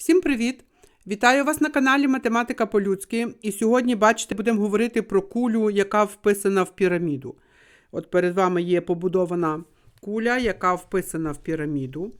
Всім привіт! Вітаю вас на каналі Математика по-людськи. І сьогодні, бачите, будемо говорити про кулю, яка вписана в піраміду. От перед вами є побудована куля, яка вписана в піраміду.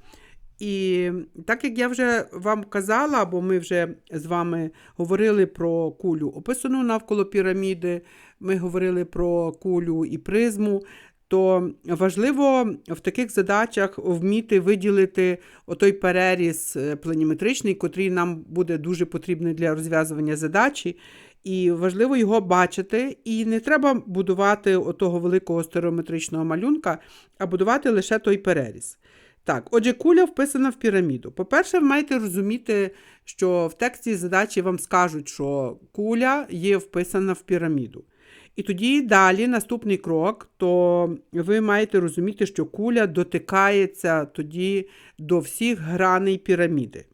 І так як я вже вам казала, бо ми вже з вами говорили про кулю, описану навколо піраміди, ми говорили про кулю і призму, то важливо в таких задачах вміти виділити отой переріз е, планіметричний, котрий нам буде дуже потрібний для розв'язування задачі. І важливо його бачити, і не треба будувати отого великого стереометричного малюнка, а будувати лише той переріз. Так, отже, куля вписана в піраміду. По-перше, ви маєте розуміти, що в тексті задачі вам скажуть, що куля є вписана в піраміду. І тоді далі наступний крок, то ви маєте розуміти, що куля дотикається тоді до всіх граней піраміди.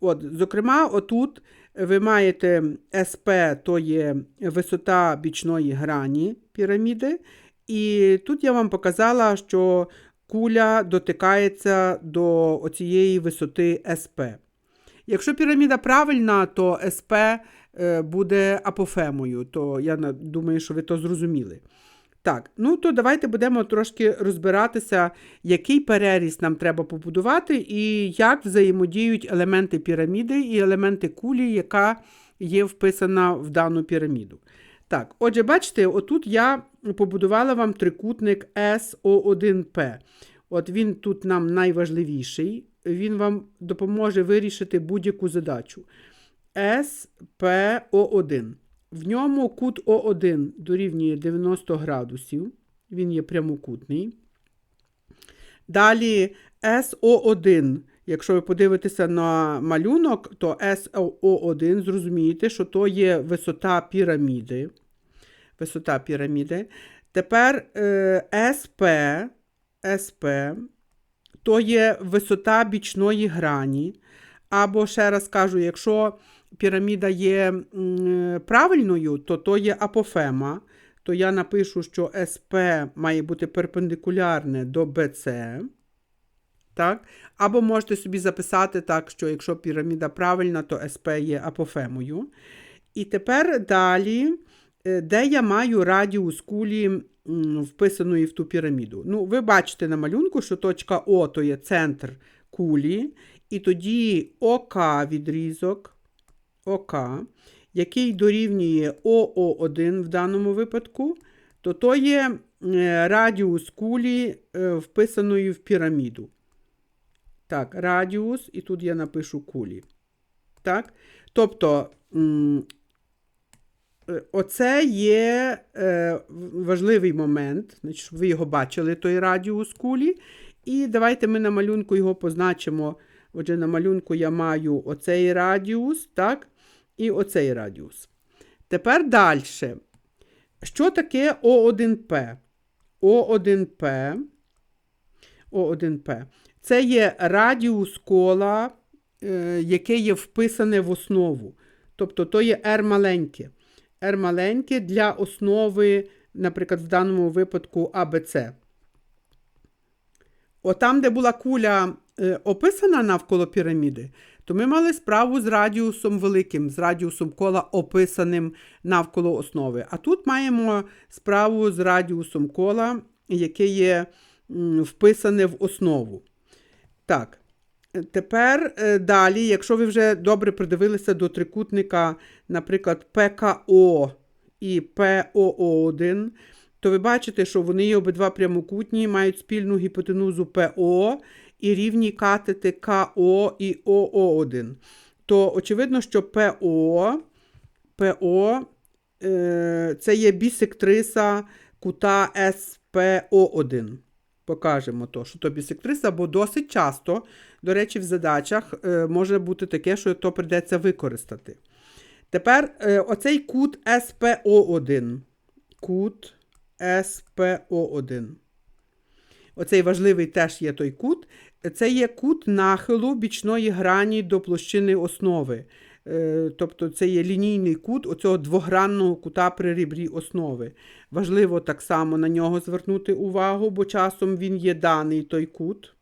От, зокрема, отут ви маєте СП, то є висота бічної грані піраміди. І тут я вам показала, що куля дотикається до оцієї висоти СП. Якщо піраміда правильна, то СП буде апофемою, то я думаю, що ви то зрозуміли. Так, ну то давайте будемо трошки розбиратися, який переріз нам треба побудувати і як взаємодіють елементи піраміди і елементи кулі, яка є вписана в дану піраміду. Так, отже, бачите, отут я побудувала вам трикутник СО1П. От він тут нам найважливіший. Він вам допоможе вирішити будь-яку задачу. СПО1. В ньому кут О1 дорівнює 90 градусів. Він є прямокутний. Далі СО1. Якщо ви подивитеся на малюнок, то СО1 зрозумієте, що то є висота піраміди. Висота піраміди. Тепер е, СП, СП, то є висота бічної грані. Або, ще раз кажу, якщо піраміда є правильною, то то є апофема. То я напишу, що СП має бути перпендикулярне до БЦ. Так? Або можете собі записати так, що якщо піраміда правильна, то СП є апофемою. І тепер далі, е, де я маю радіус кулі вписаної в ту піраміду. Ну, ви бачите на малюнку, що точка О то є центр кулі, і тоді ОК відрізок, ОК, який дорівнює ОО1 в даному випадку, то то є е, радіус кулі е, вписаної в піраміду. Так, радіус, і тут я напишу кулі. Так? Тобто, е, оце є важливий момент, щоб ви його бачили, той радіус кулі. І давайте ми на малюнку його позначимо. Отже, на малюнку я маю оцей радіус, так? І оцей радіус. Тепер далі. Що таке О1П? О1П. О1П. Це є радіус кола, е, яке є вписане в основу. Тобто то є R маленьке. R маленьке для основи, наприклад, в даному випадку АБЦ. Отам, де була куля е, описана навколо піраміди, то ми мали справу з радіусом великим, з радіусом кола описаним навколо основи. А тут маємо справу з радіусом кола, яке є вписане в основу. Так, е, тепер е, далі, якщо ви вже добре придивилися до трикутника, наприклад, ПКО і ПОО1, то ви бачите, що вони обидва прямокутні, мають спільну гіпотенузу ПО і рівні катети КО і ОО1. То очевидно, що ПО, ПО е, це є бісектриса кута СПО1. Покажемо то, що то бісектриса, бо досить часто, до речі, в задачах е, може бути таке, що то прийдеться використати. Тепер е, оцей кут СПО1. Кут СПО1. Оцей важливий теж є той кут. Це є кут нахилу бічної грані до площини основи. Е, Тобто це є лінійний кут оцього двогранного кута при ребрі основи. Важливо так само на нього звернути увагу, бо часом він є даний той кут.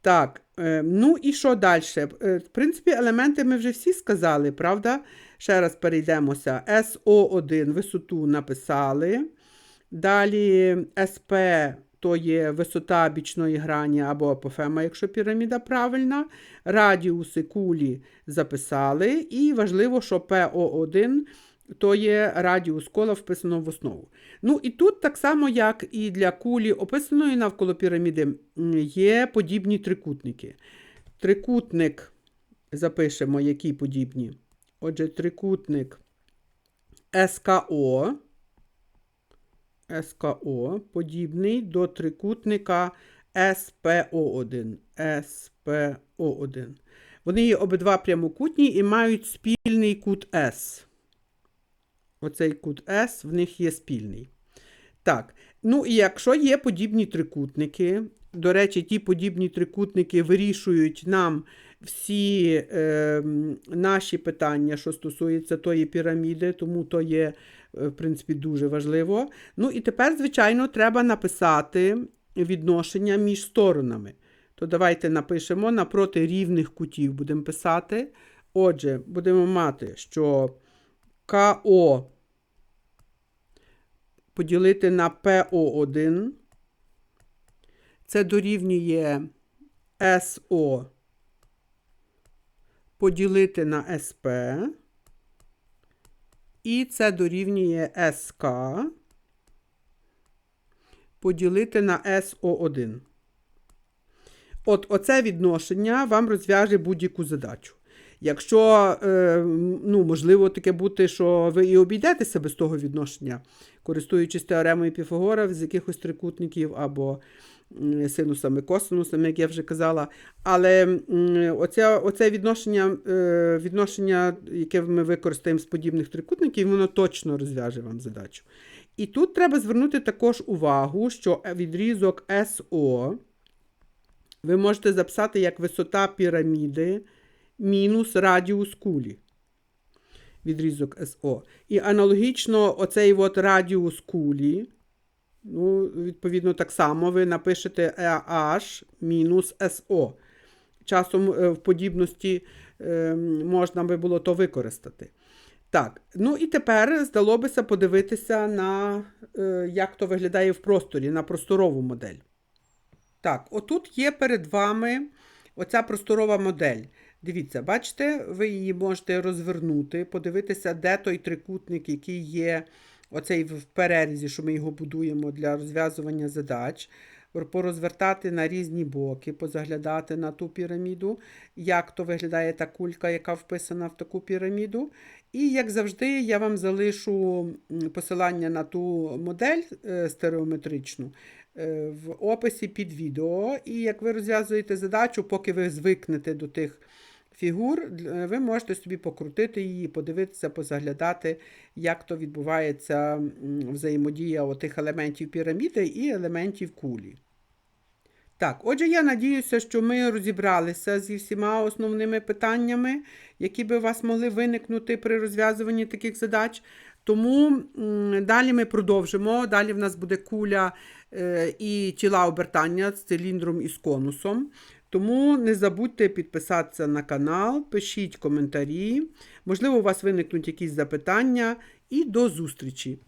Так, Е, Ну і що далі? В принципі, елементи ми вже всі сказали, правда? Ще раз перейдемося. СО1 висоту написали. Далі СП то є висота бічної грані або апофема, якщо піраміда правильна. Радіуси кулі записали. І важливо, що ПО1 то є радіус кола вписано в основу. Ну і тут, так само, як і для кулі, описаної навколо піраміди, є подібні трикутники. Трикутник, запишемо, які подібні. Отже, трикутник СКО. СКО подібний до трикутника СПО1. СПО1. Вони є обидва прямокутні і мають спільний кут С. Оцей кут С в них є спільний. Так, ну і якщо є подібні трикутники, до речі, ті подібні трикутники вирішують нам всі е, наші питання, що стосується тої піраміди, тому то є, в принципі, дуже важливо. Ну і тепер, звичайно, треба написати відношення між сторонами. То давайте напишемо напроти рівних кутів будемо писати. Отже, будемо мати, що КО поділити на ПО1. Це дорівнює СО поділити на СП. І це дорівнює СК поділити на СО1. От оце відношення вам розв'яже будь-яку задачу. Якщо, е, ну, можливо, таке бути, що ви і обійдетеся без того відношення, користуючись теоремою Піфагора з якихось трикутників або синусами, косинусами, як я вже казала. Але м, оце, оце відношення, е, відношення, яке ми використаємо з подібних трикутників, воно точно розв'яже вам задачу. І тут треба звернути також увагу, що відрізок СО ви можете записати як висота піраміди мінус радіус кулі. Відрізок СО. І аналогічно оцей от радіус кулі, ну, відповідно, так само ви напишете EH СО. Часом е, в подібності е, можна би було то використати. Так, ну і тепер здало бися подивитися на, е, як то виглядає в просторі, на просторову модель. Так, отут є перед вами оця просторова модель. Дивіться, бачите, ви її можете розвернути, подивитися, де той трикутник, який є оцей в перерізі, що ми його будуємо для розв'язування задач, порозвертати на різні боки, позаглядати на ту піраміду, як то виглядає та кулька, яка вписана в таку піраміду. І, як завжди, я вам залишу посилання на ту модель е, стереометричну е, в описі під відео. І як ви розв'язуєте задачу, поки ви звикнете до тих фігур, е, ви можете собі покрутити її, подивитися, позаглядати, як то відбувається взаємодія отих елементів піраміди і елементів кулі. Так, отже, я надіюся, що ми розібралися зі всіма основними питаннями, які би у вас могли виникнути при розв'язуванні таких задач. Тому далі ми продовжимо. Далі в нас буде куля е, і тіла обертання з циліндром і з конусом. Тому не забудьте підписатися на канал, пишіть коментарі. Можливо, у вас виникнуть якісь запитання. І до зустрічі!